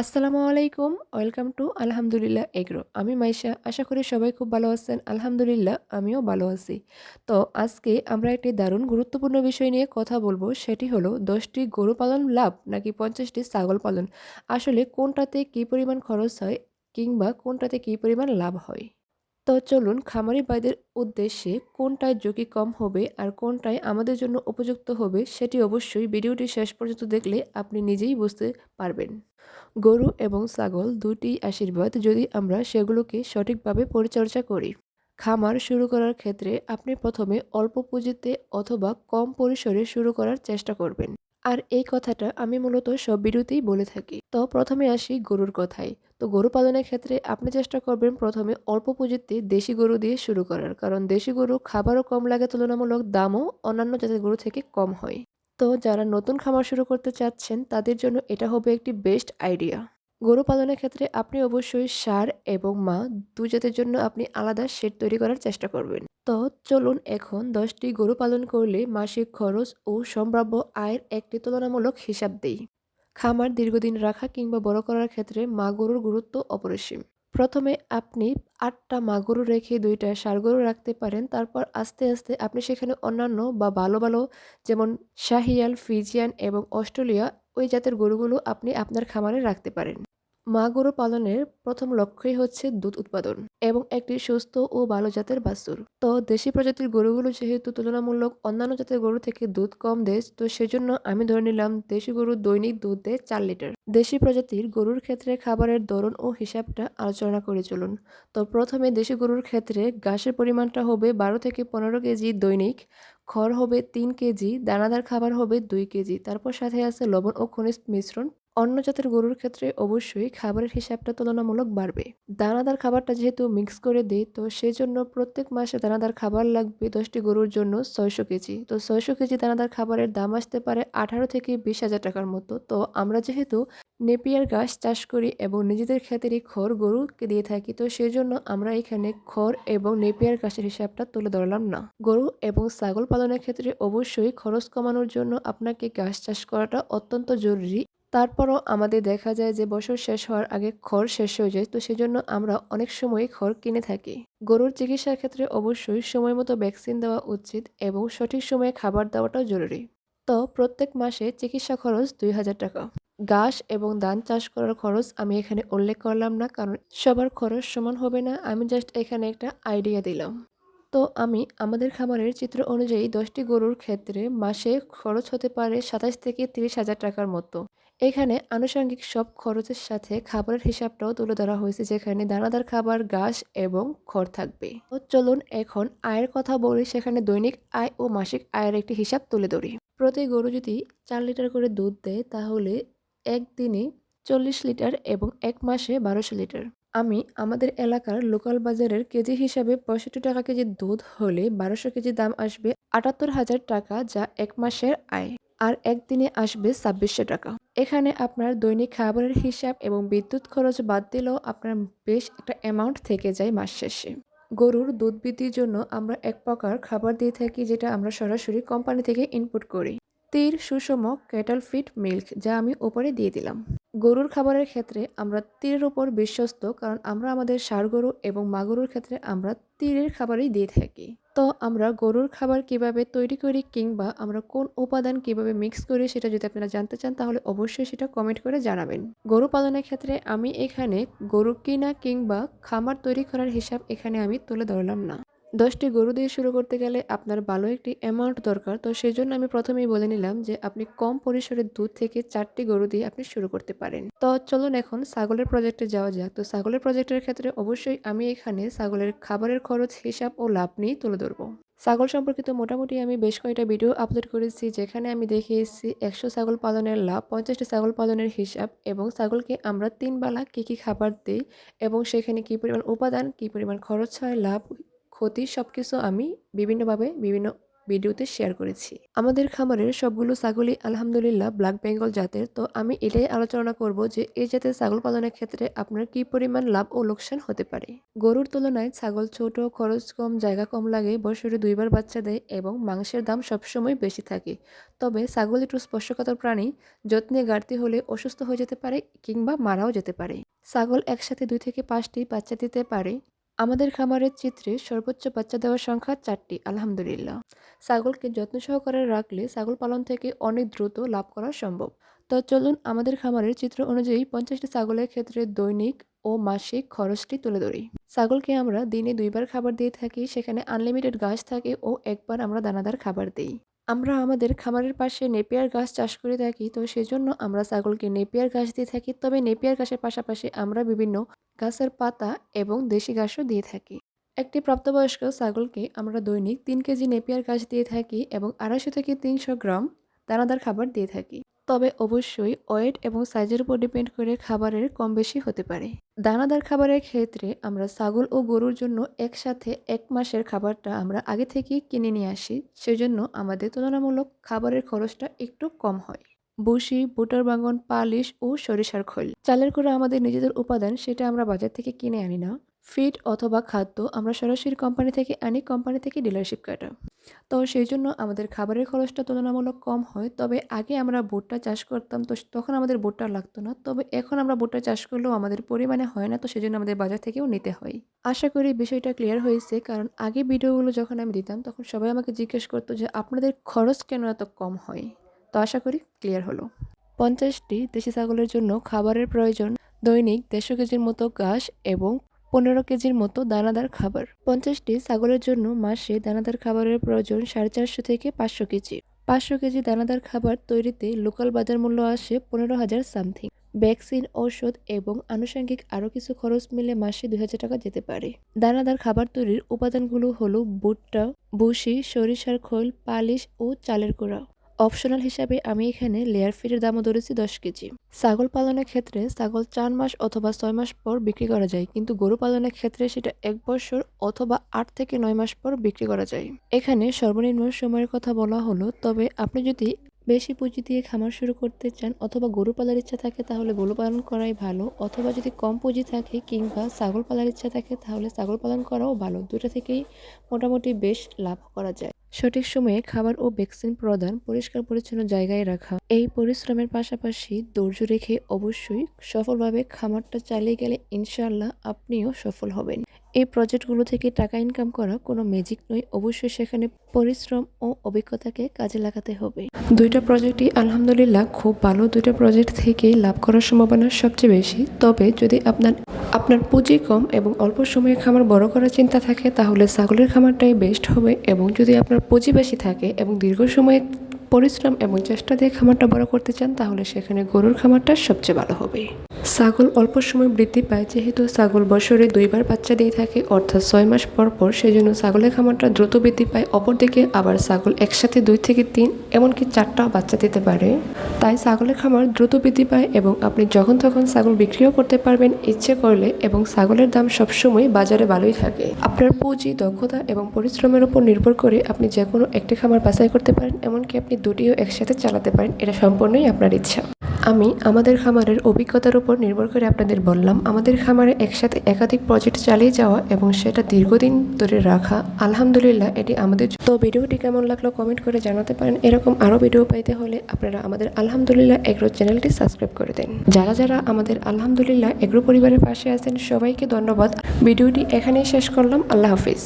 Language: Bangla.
আসসালামু আলাইকুম, ওয়েলকাম টু আলহামদুলিল্লাহ এগ্রো। আমি মাইশা, আশা করি সবাই খুব ভালো আছেন। আলহামদুলিল্লাহ, আমিও ভালো আছি। তো আজকে আমরা একটি দারুণ গুরুত্বপূর্ণ বিষয় নিয়ে কথা বলব, সেটি হলো দশটি গরু পালন লাভ নাকি পঞ্চাশটি ছাগল পালন? আসলে কোনটাতে কী পরিমাণ খরচ হয় কিংবা কোনটাতে কী পরিমাণ লাভ হয়? তো চলুন খামারি ভাইদের উদ্দেশ্যে কোনটায় ঝুঁকি কম হবে আর কোনটায় আমাদের জন্য উপযুক্ত হবে সেটি অবশ্যই ভিডিওটি শেষ পর্যন্ত দেখলে আপনি নিজেই বুঝতে পারবেন। গরু এবং ছাগল দুটি আশীর্বাদ যদি আমরা সেগুলোকে সঠিকভাবে পরিচর্যা করি। খামার শুরু করার ক্ষেত্রে আপনি প্রথমে অল্প পুঁজিতে অথবা কম পরিসরে শুরু করার চেষ্টা করবেন। আর এই কথাটা আমি মূলত সব ভিডিওতেই বলে থাকি। তো প্রথমে আসি গরুর কথাই তো গরু পালনের ক্ষেত্রে আপনি চেষ্টা করবেন প্রথমে অল্প পুঁজিতে দেশি গরু দিয়ে শুরু করার। কারণ দেশি গরু খাবারও কম লাগে, তুলনামূলক দামও অন্যান্য জাতের গরু থেকে কম হয়। তো যারা নতুন খামার শুরু করতে চাচ্ছেন, তাদের জন্য এটা হবে একটি বেস্ট আইডিয়া গরু পালনের ক্ষেত্রে আপনি অবশ্যই সার এবং মা দু জাতের জন্য আপনি আলাদা শেড তৈরি করার চেষ্টা করবেন। তো চলুন এখন দশটি গরু পালন করলে মাসিক খরচ ও সম্ভাব্য আয়ের একটি তুলনামূলক হিসাব দেই। খামার দীর্ঘদিন রাখা কিংবা বড় করার ক্ষেত্রে মা গরুর গুরুত্ব অপরিসীম। প্রথমে আপনি আটটা মা গরু রেখে দুইটা ষাঁড় গরু রাখতে পারেন, তারপর আস্তে আস্তে আপনি সেখানে অন্যান্য বা ভালো ভালো যেমন শাহিয়াল, ফিজিয়ান এবং অস্ট্রেলিয়া ওই জাতের গরুগুলো আপনি আপনার খামারে রাখতে পারেন। মা গরু পালনের প্রথম লক্ষ্যই হচ্ছে দুধ উৎপাদন এবং একটি সুস্থ ও ভালো জাতের বাছুর। তো দেশি প্রজাতির গরুগুলো যেহেতু তুলনামূলক অন্যান্য জাতের গরু থেকে দুধ কম দেয় তো সেজন্য আমি ধরে নিলাম দেশি গরু দৈনিক দুধ দেয় চার লিটার। দেশি প্রজাতির গরুর ক্ষেত্রে খাবারের ধরন ও হিসাবটা আলোচনা করে চলুন। তো প্রথমে দেশি গরুর ক্ষেত্রে ঘাসের পরিমাণটা হবে বারো থেকে পনেরো কেজি দৈনিক, খড় হবে তিন কেজি, দানাদার খাবার হবে দুই কেজি। তারপর সাথে আছে লবণ ও খনিজ মিশ্রণ অন্য জাতের গরুর ক্ষেত্রে অবশ্যই খাবারের হিসাবটা তুলনামূলক বাড়বে। দানাদার খাবারটা যেহেতু মিক্স করে দিই, তো সেই জন্য প্রত্যেক মাসে দানাদার খাবার লাগবে দশটি গরুর জন্য ছয়শো কেজি। তো ছয়শো কেজি দানাদার খাবারের দাম আসতে পারে আঠারো থেকে বিশ হাজার টাকার মতো। তো আমরা যেহেতু নেপিয়ার গাছ চাষ করি এবং নিজেদের ক্ষেত্রেই খড় গরুকে দিয়ে থাকি, তো সেই জন্য আমরা এখানে খড় এবং নেপিয়ার গাছের হিসাবটা তুলে ধরলাম না। গরু এবং ছাগল পালনের ক্ষেত্রে অবশ্যই খরচ কমানোর জন্য আপনাকে গাছ চাষ করাটা অত্যন্ত জরুরি। তারপরও আমাদের দেখা যায় যে বছর শেষ হওয়ার আগে খড় শেষ হয়ে যায়, তো সেজন্য আমরা অনেক সময় খড় কিনে থাকি। গরুর চিকিৎসার ক্ষেত্রে অবশ্যই সময় মতো ভ্যাকসিন দেওয়া উচিত এবং সঠিক সময়ে খাবার দেওয়াটাও জরুরি। তো প্রত্যেক মাসে চিকিৎসা খরচ দুই হাজার টাকা। ঘাস এবং ধান চাষ করার খরচ আমি এখানে উল্লেখ করলাম না, কারণ সবার খরচ সমান হবে না। আমি জাস্ট এখানে একটা আইডিয়া দিলাম। তো আমি আমাদের খামারের চিত্র অনুযায়ী দশটি গরুর ক্ষেত্রে মাসে খরচ হতে পারে সাতাশ থেকে তিরিশ হাজার টাকার মতো। এখানে আনুষঙ্গিক সব খরচের সাথে খাবারের হিসাবটাও তুলে ধরা হয়েছে, যেখানে দানাদার খাবার, ঘাস এবং খড় থাকবে। তো চলুন এখন আয়ের কথা বলি, সেখানে দৈনিক আয় ও মাসিক আয়ের একটি হিসাব তুলে ধরি। প্রতি গরু যদি চার লিটার করে দুধ দেয়, তাহলে একদিনে চল্লিশ লিটার এবং এক মাসে বারোশো লিটার। আমি আমাদের এলাকার লোকাল বাজারের কেজি হিসাবে পঁয়ষট্টি টাকা কেজি দুধ হলে বারোশো কেজি দাম আসবে আটাত্তর হাজার টাকা, যা এক মাসের আয়। আর একদিনে আসবে ছাব্বিশশো টাকা। এখানে আপনার দৈনিক খাবারের হিসাব এবং বিদ্যুৎ খরচ বাদ দিলেও আপনার বেশ একটা অ্যামাউন্ট থেকে যায় মাস শেষে। গরুর দুধ বৃদ্ধির জন্য আমরা এক প্রকার খাবার দিয়ে থাকি যেটা আমরা সরাসরি কোম্পানি থেকে ইনপুট করি। তীর সুষম ক্যাটল ফিট মিল্ক যা আমি ওপরে দিয়ে দিলাম। গরুর খাবারের ক্ষেত্রে আমরা তীরের উপর বিশ্বস্ত, কারণ আমরা আমাদের ষাঁড় গরু এবং মা গরুর ক্ষেত্রে আমরা তীরের খাবারই দিয়ে থাকি। তো আমরা গরুর খাবার কীভাবে তৈরি করি কিংবা আমরা কোন উপাদান কীভাবে মিক্স করি সেটা যদি আপনারা জানতে চান, তাহলে অবশ্যই সেটা কমেন্ট করে জানাবেন। গরু পালনের ক্ষেত্রে আমি এখানে গরু কিনা কিংবা খামার তৈরি করার হিসাব এখানে আমি তুলে ধরলাম না। দশটি গরু দিয়ে শুরু করতে গেলে আপনার ভালো একটি অ্যামাউন্ট দরকার। তো সেই জন্য আমি প্রথমেই বলে নিলাম যে আপনি কম পরিসরে দুধ থেকে চারটি গরু দিয়ে আপনি শুরু করতে পারেন। তো চলুন এখন ছাগলের প্রজেক্টে যাওয়া যাক। তো ছাগলের প্রজেক্টের ক্ষেত্রে অবশ্যই আমি এখানে ছাগলের খাবারের খরচ, হিসাব ও লাভ নিয়ে তুলে ধরবো। ছাগল সম্পর্কিত মোটামুটি আমি বেশ কয়েকটা ভিডিও আপলোড করেছি, যেখানে আমি দেখিয়েছি একশো ছাগল পালনের লাভ, পঞ্চাশটি ছাগল পালনের হিসাব এবং ছাগলকে আমরা তিন বেলা কী কী খাবার দিই এবং সেখানে কী পরিমাণ উপাদান, কী পরিমাণ খরচ হয়, লাভ ক্ষতি সব কিছু আমি বিভিন্নভাবে বিভিন্ন ভিডিওতে শেয়ার করেছি। আমাদের খামারের সবগুলো ছাগলই আলহামদুলিল্লাহ ব্ল্যাক বেঙ্গল জাতের, তো আমি এটাই আলোচনা করব যে এই জাতের ছাগল পালনের ক্ষেত্রে আপনার কি পরিমাণ লাভ ও লোকসান হতে পারে? গরুর তুলনায় ছাগল ছোট, খরচ কম, জায়গা কম লাগে, বছরে দুইবার বাচ্চা দেয় এবং মাংসের দাম সবসময় বেশি থাকে। তবে ছাগল একটু স্পর্শকাতর প্রাণী, যত্নে ঘাটতি হলে অসুস্থ হয়ে যেতে পারে কিংবা মারাও যেতে পারে। ছাগল একসাথে দুই থেকে পাঁচটি বাচ্চা দিতে পারে আমাদের খামারের চিত্রে সর্বোচ্চ বাচ্চা দেওয়ার সংখ্যা চারটি, আলহামদুলিল্লাহ। ছাগলকে যত্ন সহকারে রাখলে ছাগল পালন থেকে অনেক দ্রুত লাভ করা সম্ভব। তো চলুন আমাদের খামারের চিত্র অনুযায়ী পঞ্চাশটি ছাগলের ক্ষেত্রে দৈনিক ও মাসিক খরচটি তুলে ধরি। ছাগলকে আমরা দিনে দুইবার খাবার দিয়ে থাকি, সেখানে আনলিমিটেড ঘাস থাকে ও একবার আমরা দানাদার খাবার দিই। আমরা আমাদের খামারের পাশে নেপিয়ার গাছ চাষ করে থাকি, তো সেজন্য আমরা ছাগলকে নেপিয়ার গাছ দিয়ে থাকি। তবে নেপিয়ার গাছের পাশাপাশি আমরা বিভিন্ন গাছের পাতা এবং দেশি ঘাসও দিয়ে থাকি। একটি প্রাপ্তবয়স্ক ছাগলকে আমরা দৈনিক তিন কেজি নেপিয়ার গাছ দিয়ে থাকি এবং আড়াইশো থেকে তিনশো গ্রাম দানাদার খাবার দিয়ে থাকি। তবে অবশ্যই ওয়েট এবং সাইজের উপর ডিপেন্ড করে খাবারের কম বেশি হতে পারে। দানাদার খাবারের ক্ষেত্রে আমরা ছাগল ও গরুর জন্য একসাথে এক মাসের খাবারটা আমরা আগে থেকেই কিনে নিয়ে আসি, সেজন্য আমাদের তুলনামূলক খাবারের খরচটা একটু কম হয়। বসি বুটার বাঙ্গন পালিশ ও সরিষার খোল। চালের গুঁড়ো আমাদের নিজেদের উপাদান, সেটা আমরা বাজার থেকে কিনে আনি না। ফিড অথবা খাদ্য আমরা সরাসরি কোম্পানি থেকে আনি কোম্পানি থেকে ডিলারশিপ কাটা। তো সেই জন্য আমাদের খাবারের খরচটা তুলনামূলক কম হয়, তবে আগে আমরা ভুট্টা চাষ করতাম, তো তখন আমাদের ভুট্টা লাগতো না। তবে এখন আমরা ভুট্টা চাষ করলেও আমাদের পরিমাণে হয় না, তো সেই জন্য আমাদের বাজার থেকেও নিতে হয়। আশা করি বিষয়টা ক্লিয়ার হয়েছে, কারণ আগে ভিডিওগুলো যখন আমি দিতাম, তখন সবাই আমাকে জিজ্ঞেস করতো যে, আপনাদের খরচ কেন এত কম হয়? তো আশা করি ক্লিয়ার হলো। পঞ্চাশটি দেশি ছাগলের জন্য খাবারের প্রয়োজন দৈনিক দেড়শো কেজির মতো ঘাস এবং পনেরো কেজির মতো দানাদার খাবার। পঞ্চাশটি ছাগলের জন্য মাসে দানাদার খাবারের প্রয়োজন সাড়ে চারশো থেকে পাঁচশো কেজি। পাঁচশো কেজি দানাদার খাবার তৈরিতে লোকাল বাজার মূল্য আসে পনেরো হাজার সামথিং। ভ্যাকসিন, ঔষধ এবং আনুষঙ্গিক আরও কিছু খরচ মিলে মাসে দুই হাজার টাকা যেতে পারে। দানাদার খাবার তৈরির উপাদানগুলো হলো ভুট্টা বুসি সরিষার খোল, পালিশ ও চালের গুঁড়া। অপশনাল হিসাবে আমি এখানে লেয়ার ফিটের দামও ধরেছি দশ কেজি। ছাগল পালনের ক্ষেত্রে ছাগল চার মাস অথবা ছয় মাস পর বিক্রি করা যায়, কিন্তু গরু পালনের ক্ষেত্রে সেটা এক বছর অথবা আট থেকে নয় মাস পর বিক্রি করা যায়। এখানে সর্বনিম্ন সময়ের কথা বলা হলো, তবে আপনি যদি বেশি পুঁজি দিয়ে খামার শুরু করতে চান অথবা গরু পালার ইচ্ছা থাকে তাহলে গরু পালন করাই ভালো, অথবা যদি কম পুঁজি থাকে কিংবা ছাগল পালার ইচ্ছা থাকে তাহলে ছাগল পালন করাও ভালো। দুটো থেকেই মোটামুটি বেশ লাভ করা যায়। সঠিক সময়ে খাবার ও ভ্যাকসিন প্রদান, পরিষ্কার পরিচ্ছন্ন জায়গায় রাখা। এই পরিশ্রমের পাশাপাশি ধৈর্য রেখে অবশ্যই সফলভাবে খামারটা চালিয়ে গেলে ইনশাল্লাহ আপনিও সফল হবেন। এই প্রজেক্টগুলো থেকে টাকা ইনকাম করা কোনো ম্যাজিক নয়। অবশ্যই সেখানে পরিশ্রম ও অভিজ্ঞতাকে কাজে লাগাতে হবে। দুইটা প্রজেক্টই আলহামদুলিল্লাহ খুব ভালো। দুইটা প্রজেক্ট থেকেই লাভ করার সম্ভাবনা সবচেয়ে বেশি। তবে যদি আপনার আপনার পুঁজি কম এবং অল্প সময়ে খামার বড় করার চিন্তা থাকে, তাহলে ছাগলের খামারটাই বেস্ট হবে এবং যদি আপনার পুঁজি বেশি থাকে এবং দীর্ঘ সময়ে পরিশ্রম এবং চেষ্টা দিয়ে খামারটা বড় করতে চান, তাহলে সেখানে গরুর খামারটা সবচেয়ে ভালো হবে। ছাগল অল্প সময় বৃদ্ধি পায়, যেহেতু ছাগল বছরে দুইবার বাচ্চা দিয়ে থাকে, অর্থাৎ ছয় মাস পর পর সেই জন্য ছাগলের খামারটা দ্রুত বৃদ্ধি পায়, অপরদিকে আবার ছাগল একসাথে দুই থেকে তিন, এমনকি চারটাও বাচ্চা দিতে পারে। তাই ছাগলের খামার দ্রুত বৃদ্ধি পায় এবং আপনি যখন তখন ছাগল বিক্রিও করতে পারবেন ইচ্ছে করলে এবং ছাগলের দাম সবসময় বাজারে ভালোই থাকে। আপনার পুঁজি, দক্ষতা এবং পরিশ্রমের উপর নির্ভর করে আপনি যে কোনো একটি খামার বাছাই করতে পারেন, এমনকি আপনি দুটিও একসাথে চালাতে পারেন, এটা সম্পূর্ণই আপনার ইচ্ছা। আমি আমাদের খামারের অভিজ্ঞতার উপর নির্ভর করে আপনাদের বললাম, আমাদের খামারে একসাথে একাধিক প্রজেক্ট চালিয়ে যাওয়া এবং সেটা দীর্ঘদিন ধরে রাখা, আলহামদুলিল্লাহ এটি আমাদের তো ভিডিওটি কেমন লাগল কমেন্ট করে জানাতে পারেন। এরকম আরও ভিডিও পাইতে হলে আপনারা আমাদের আলহামদুলিল্লাহ এগ্রো চ্যানেলটি সাবস্ক্রাইব করে দেন। যারা যারা আমাদের আলহামদুলিল্লাহ এগ্রো পরিবারের পাশে আছেন, সবাইকে ধন্যবাদ। ভিডিওটি এখানেই শেষ করলাম, আল্লাহ হাফিজ।